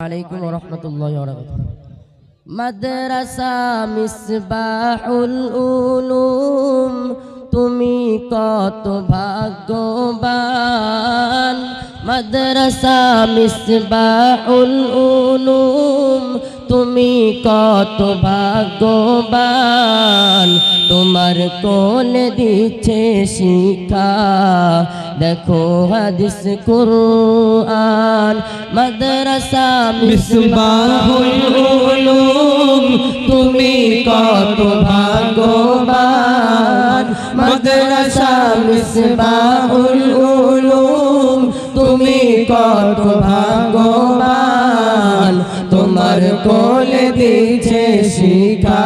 আলাইকুম রহমতুল্লাহ মাদ্রাসা মিসবাহুল উলুম তুমি কত ভাগ্যবান। মাদ্রাসা মিসবাহুল উলুম তুমি কত ভাগ্যবান। তোমার কোন দিচ্ছে শিখা। দেখো হাদিস কুরআন। মাদ্রাসা মিসবাহুল উলুম তুমি কত ভাগ্যবান। মাদ্রাসা মিসবাহুল তুমি কত ভাগ্যবান তোমার কোলে দিছে শিখা।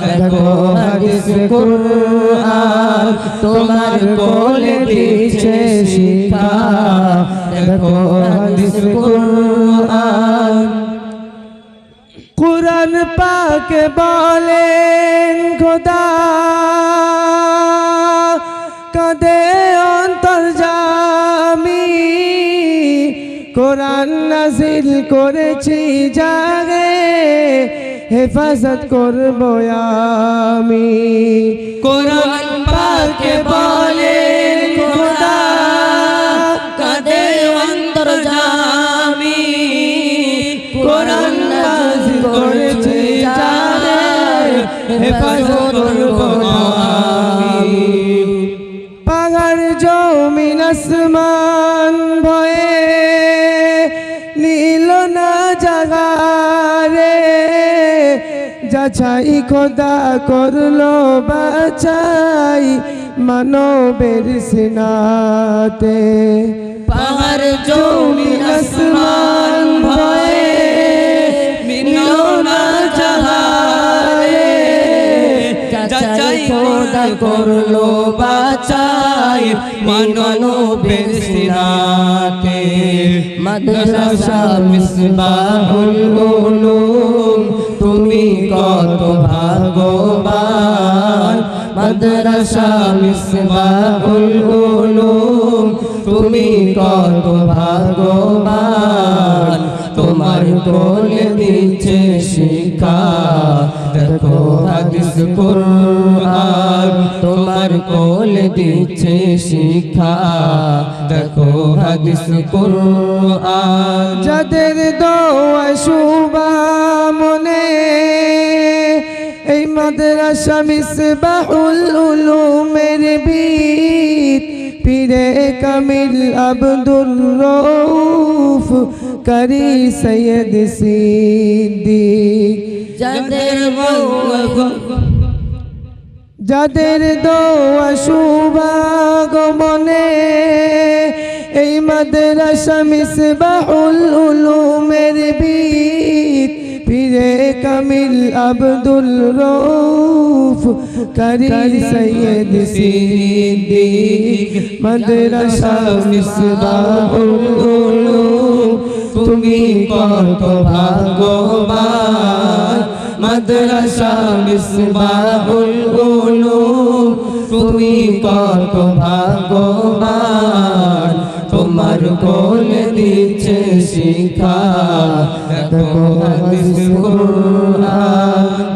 দেখো হাদিস কুরআন, তোমার কোলে দিছে শিখা। দেখো হাদিস কুরআন। কুরআন পাক বলেন, খোদা কাদে অন্তর জামি কোরআন নাজিল করেছি জাগে হেফাজত করব আমি। কোরআন পাকে বলেন খোদা অন্তর কোরআন করেছি হেফাজত নীল না জাগারে যাচাই খোদা করল বাচাই মানবের সিনাতে। পাহাড় জমিন আসমান ভয়ে নীল না জাগারে যাচাই খোদা করল বাচাই মানবের সিনাতে মাদ্রাসা মিসবাহুল উলুম তুমি কত ভাগ্যবান মাদ্রাসা মিসবাহুল উলুম তুমি কত ভাগ্যবান তোমার কোলে দিচ্ছে শিক্ষা দেখো হাদিস কুরআন তোমার কোলে দিচ্ছে শিক্ষা। দেখো হাদিস কুরআন। যাদের দোয়া শুবা মনে এই মাদ্রাসা মিসবাহুল উলুমের বীত পীরে কামিল আব্দুর রউফ করি সৈয়দ সিদ্দিক। যাদের যাদের দোয়া শুভাগমনে এই মাদ্রাসা মিসবাহুল উলুমের বীত পীরে কামিল আব্দুল রউফ করি সৈয়দ সিদ্দিক। মাদ্রাসা মিসবাহুল উলুম, তুমি কত ভাগ্যবান। মাদ্রাসা মিসবাহুল উলুম, তুমি কত ভাগ্যবান। তোমার কোলে দিচ্ছে শিক্ষা, দেখো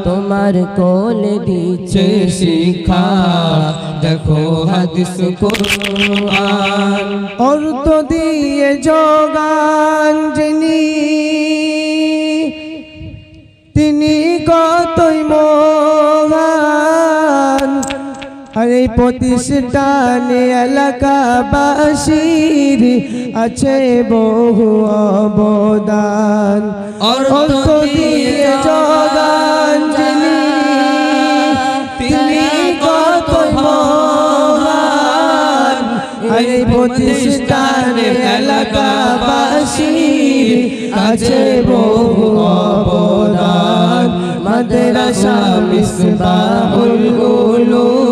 তোমার কোলে দিচ্ছে শিক্ষা, দেখো হাদিস কুরআন অর্থ দিয়ে যোগান যিনি আর প্রতিষ্ঠানে এলাকাবাসীর আছে বহু অবদান। অর্থ দিয়ে যিনি তিনি কত মহান। আর প্রতিষ্ঠানে এলাকাবাসীর আছে বহু অবদান। মাদ্রাসা মিসবাহুল উলুম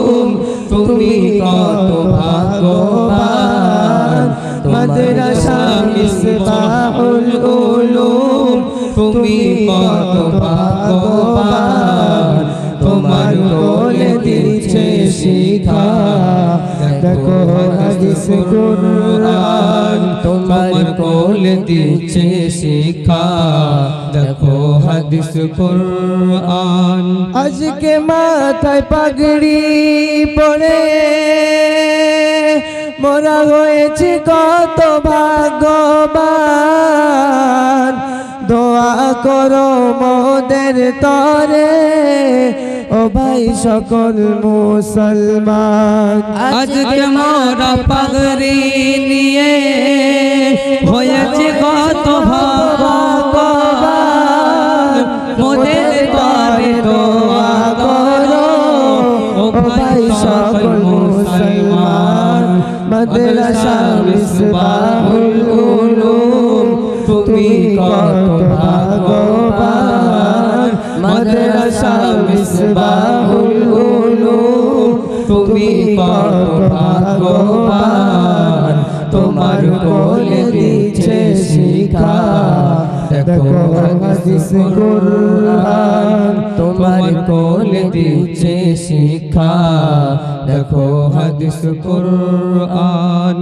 তুমি কত ভাগ্যবান। মাদ্রাসা মিসবাহুল উলুম, তুমি কত ভাগ্যবান। তোমার কোলে দিচ্ছে শিখা। দেখো হাদিস কুরআন, তোমার কোলে দিচ্ছে শিখা। হাদিস কোরআন। আজকে মাথায় পাগড়ি পড়ে মোরা হয়েছে কত ভাগ্যবান। দোয়া করো মোদের তরে ও ভাই সকল মুসলমান। আজকে মোরা পাগড়ি নিয়ে মাদ্রাসা তুমি কত ভাগ্যবান। মাদ্রাসা মিসবাহুল তুমি কত তোমার কোলে হাফিজ কোরআন তোমার কোলে দিচ্ছে শিক্ষা। দেখো হাদিস কোরআন।